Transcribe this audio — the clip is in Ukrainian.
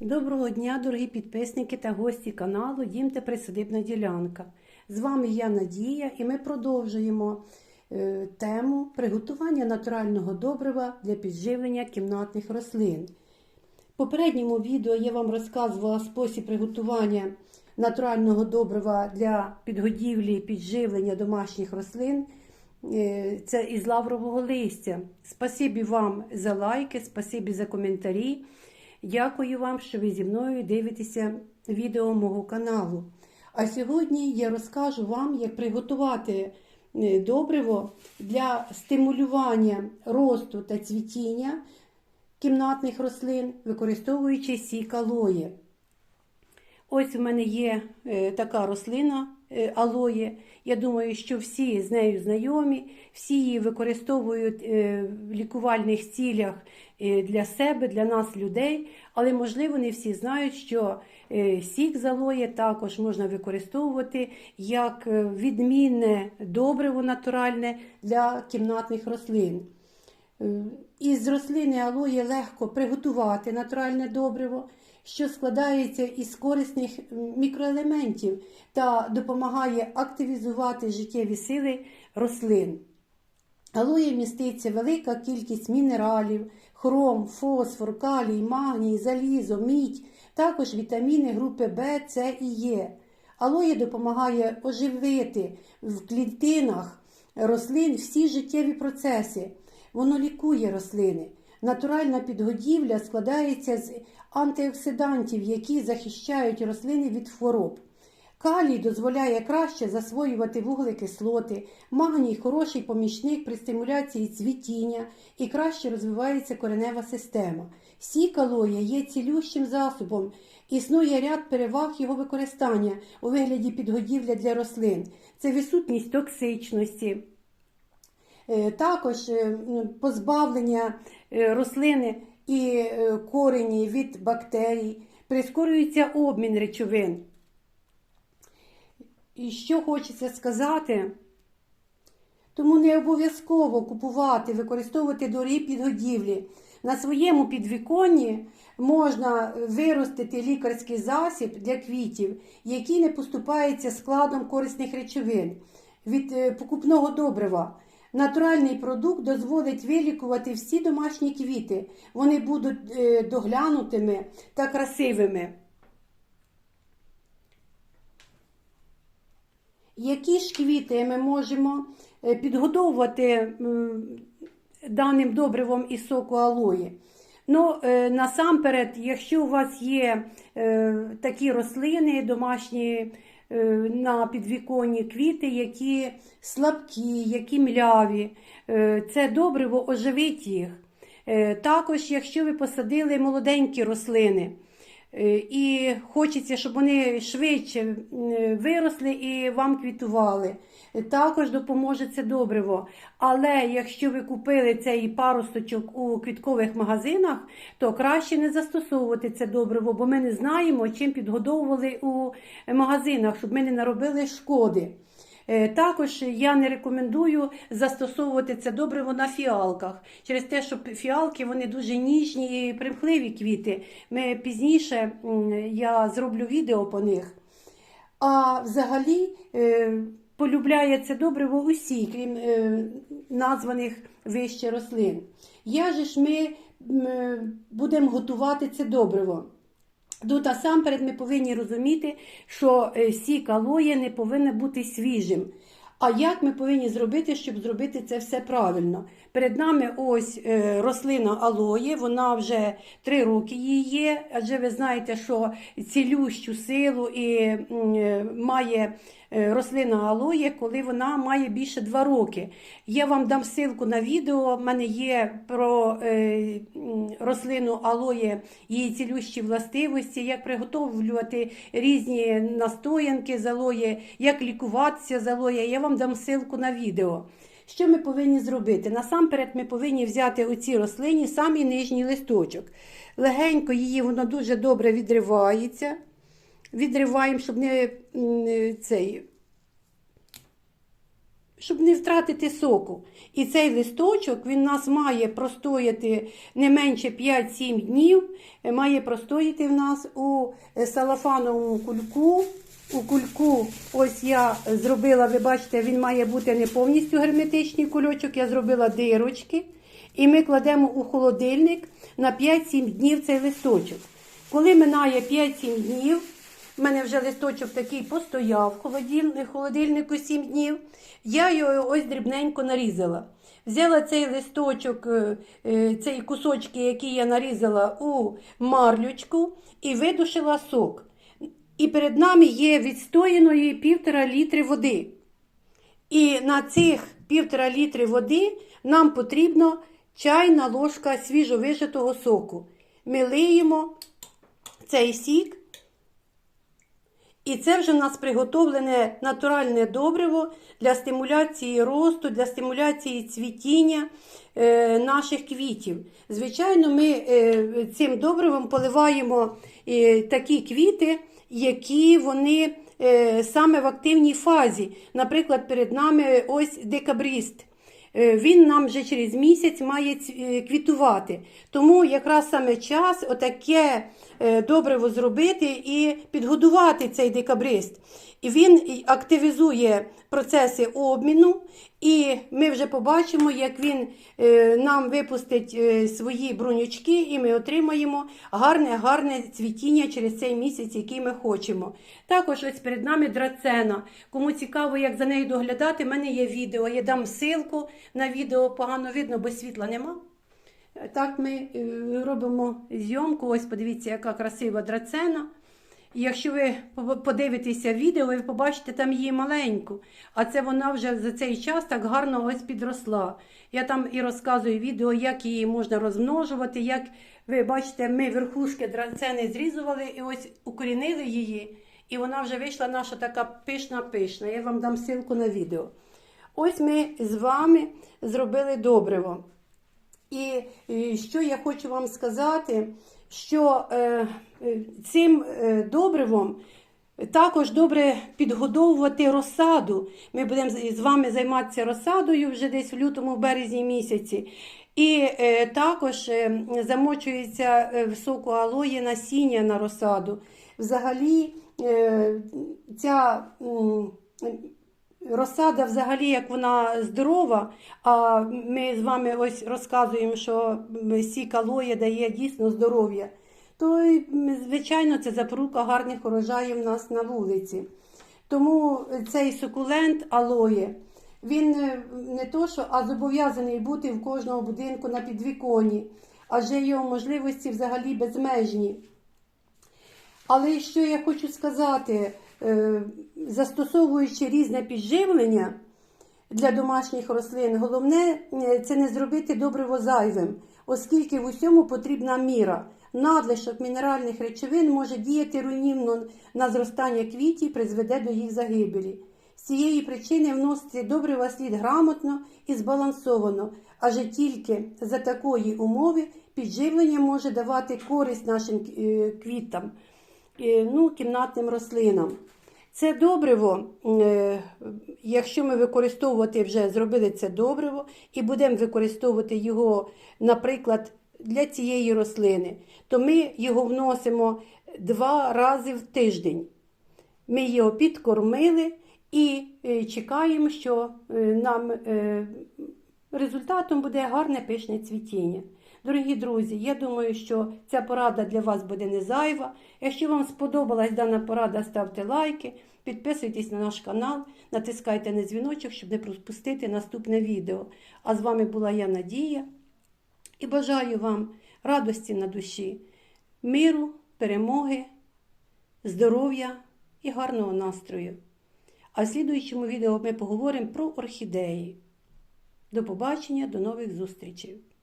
Доброго дня, дорогі підписники та гості каналу Дім та Присадибна ділянка. З вами я Надія і ми продовжуємо е, тему приготування натурального добрива для підживлення кімнатних рослин. В попередньому відео я вам розказувала спосіб приготування натурального добрива для підгодівлі підживлення домашніх рослин. Е, Це із лаврового листя. Спасибі вам за лайки, спасибі за коментарі. Дякую вам, що ви зі мною дивитеся відео мого каналу. А сьогодні я розкажу вам, як приготувати е, добриво для стимулювання росту та цвітіння кімнатних рослин, використовуючи сік алої. Ось у мене є е, така рослина алоє. Я думаю, що всі з нею знайомі, всі її використовують е, в лікувальних цілях е, для себе, для нас, людей. Але, можливо, не всі знають, що е, сік з алоє також можна використовувати як е, відмінне добриво натуральне для кімнатних рослин. Е, Із рослини алої легко приготувати натуральне добриво, що складається із корисних мікроелементів та допомагає активізувати життєві сили рослин. Алої міститься велика кількість мінералів, хром, фосфор, калій, магній, залізо, мідь, також вітаміни групи В, С і Е. Алоє допомагає оживити в клітинах рослин всі життєві процеси. Воно лікує рослини. Натуральна підгодівля складається з антиоксидантів, які захищають рослини від хвороб. Калій дозволяє краще засвоювати вуглекислоти, магній хороший помічник при стимуляції цвітіння і краще розвивається коренева система. Сік алоя є цілющим засобом. Існує ряд переваг його використання у вигляді підгодівля для рослин. Це відсутність токсичності, також е, позбавлення е, рослини і е, корені від бактерій, прискорюється обмін речовин. І що хочеться сказати, тому не обов'язково купувати, використовувати дорогі підгодівлі. На своєму підвіконні можна виростити лікарський засіб для квітів, який не поступається складом корисних речовин від е, покупного добрива. Натуральний продукт дозволить вилікувати всі домашні квіти. Вони будуть е, доглянутими та красивими. Які ж квіти ми можемо е, підгодовувати даним добривом із соку алої? Ну, е, насамперед, якщо у вас є такі рослини домашні на підвіконні квіти, які слабкі, які мляві, це це добриво оживить їх. Е, Також, якщо ви посадили молоденькі рослини, Е, І хочеться, щоб вони швидше виросли і вам квітували. Е, Також допоможе це добриво. Але якщо ви купили цей паросточок у квіткових магазинах, то краще не застосовувати це добриво, бо ми не знаємо, чим підгодовували у магазинах, щоб ми не наробили шкоди. Е, Також я не рекомендую застосовувати це добриво на фіалках, через те, що фіалки вони дуже ніжні і примхливі квіти. Ми пізніше я зроблю відео по них. А взагалі е, полюбляє це добриво усі, крім е, названих вище рослин. Я же ж ми будемо готувати це добриво. Тут насамперед ми повинні розуміти, що е, сік алоє не повинен бути свіжим. А як ми повинні зробити, щоб зробити це все правильно? Перед нами ось е, рослина алоє, вона вже три роки її є, адже ви знаєте, що цілющу силу і е, має рослина алоє, коли вона має більше два роки. Я вам дам ссылку на відео. в мене є про е, рослину алоє, її цілющі властивості, як приготовлювати різні настоянки з алоє, як лікуватися з алоє. Я вам дам ссылку на відео. Що ми повинні зробити? Насамперед ми повинні взяти у цій рослині самий нижній листочок. Легенько її воно дуже добре відривається. Відриваємо, щоб не цей, щоб не втратити соку. І цей листочок він у нас має простояти не менше 5-7 днів, е, має простояти в нас у е, салафановому кульку. У кульку, ось я зробила, ви бачите, він має бути не повністю герметичний кульочок, я зробила дирочки. І ми кладемо у холодильник на 5-7 днів цей листочок. Коли минає 5-7 днів, в мене вже листочок такий постояв в холодильнику, холодильнику 7 днів, я його ось дрібненько нарізала. Взяла цей листочок, е, е, цей кусочки, які я нарізала у марлючку, і видушила сок. І перед нами є відстояної півтора літри води. І на цих півтора літри води нам потрібно чайна ложка свіжовижатого соку. Ми лиємо цей сік. І це вже в нас приготовлене натуральне добриво для стимуляції росту, для стимуляції цвітіння е, наших квітів. Звичайно, ми е, цим добривом поливаємо е, такі квіти, які вони саме в активній фазі. Наприклад, перед нами ось декабріст. Е, Він нам вже через місяць має е, квітувати. Тому якраз саме час отаке е, добриво зробити і підгодувати цей декабрист. Він активізує процеси обміну, і ми вже побачимо, як він е, нам випустить е, свої брунючки, і ми отримаємо гарне, гарне цвітіння через цей місяць, який ми хочемо. Також ось перед нами драцена. Кому цікаво, як за нею доглядати, в мене є відео. Я дам ссылку на відео, погано видно, бо світла нема. Так ми е, робимо зйомку. Ось подивіться, яка красива драцена. І якщо ви подивитеся відео, ви побачите там її маленьку. А це вона вже за цей час так гарно ось підросла. Я там і розказую відео, як її можна розмножувати. Як ви бачите, ми верхушки драцени зрізували і ось укорінили її. І вона вже вийшла наша така пишна-пишна. Я вам дам ссылку на відео. Ось ми з вами зробили добриво. І, і що я хочу вам сказати, що е, е, цим е, добривом також добре підгодовувати розсаду. Ми будемо з вами займатися розсадою вже десь в лютому, березні місяці. І також замочується в соку алої насіння на розсаду. Взагалі, ця Розсада, взагалі, як вона здорова, а ми з вами ось розказуємо, що сік алоє дає дійсно здоров'я, то, звичайно, це запорука гарних урожаїв в нас на вулиці. Тому цей сукулент алоє, він е, не то, що, а зобов'язаний бути в кожному будинку на підвіконні, адже його можливості взагалі безмежні. Але що я хочу сказати, застосовуючи різне підживлення для домашніх рослин, головне е, це не зробити добриво зайвим, оскільки в усьому потрібна міра. Надлишок мінеральних речовин може діяти руйнівно на зростання квітів, призведе до їх загибелі. З цієї причини вносити добрива слід грамотно і збалансовано, адже тільки за такої умови підживлення може давати користь нашим е, квітам е, ну, кімнатним рослинам. Це добриво, е, якщо ми використовувати вже зробили це добриво і будемо використовувати його, наприклад, для цієї рослини, то ми його вносимо два рази в тиждень. Ми його підкормили і е, чекаємо, що е, нам результатом буде гарне пишне цвітіння. Дорогі друзі, я думаю, що ця порада для вас буде не зайва. Якщо вам сподобалась дана порада, ставте лайки, підписуйтесь на наш канал, натискайте на дзвіночок, щоб не пропустити наступне відео. А з вами була я Надія і бажаю вам радості на душі, миру, перемоги, здоров'я і гарного настрою. А в слідуючому відео ми поговоримо про орхідеї. До побачення, до нових зустрічей!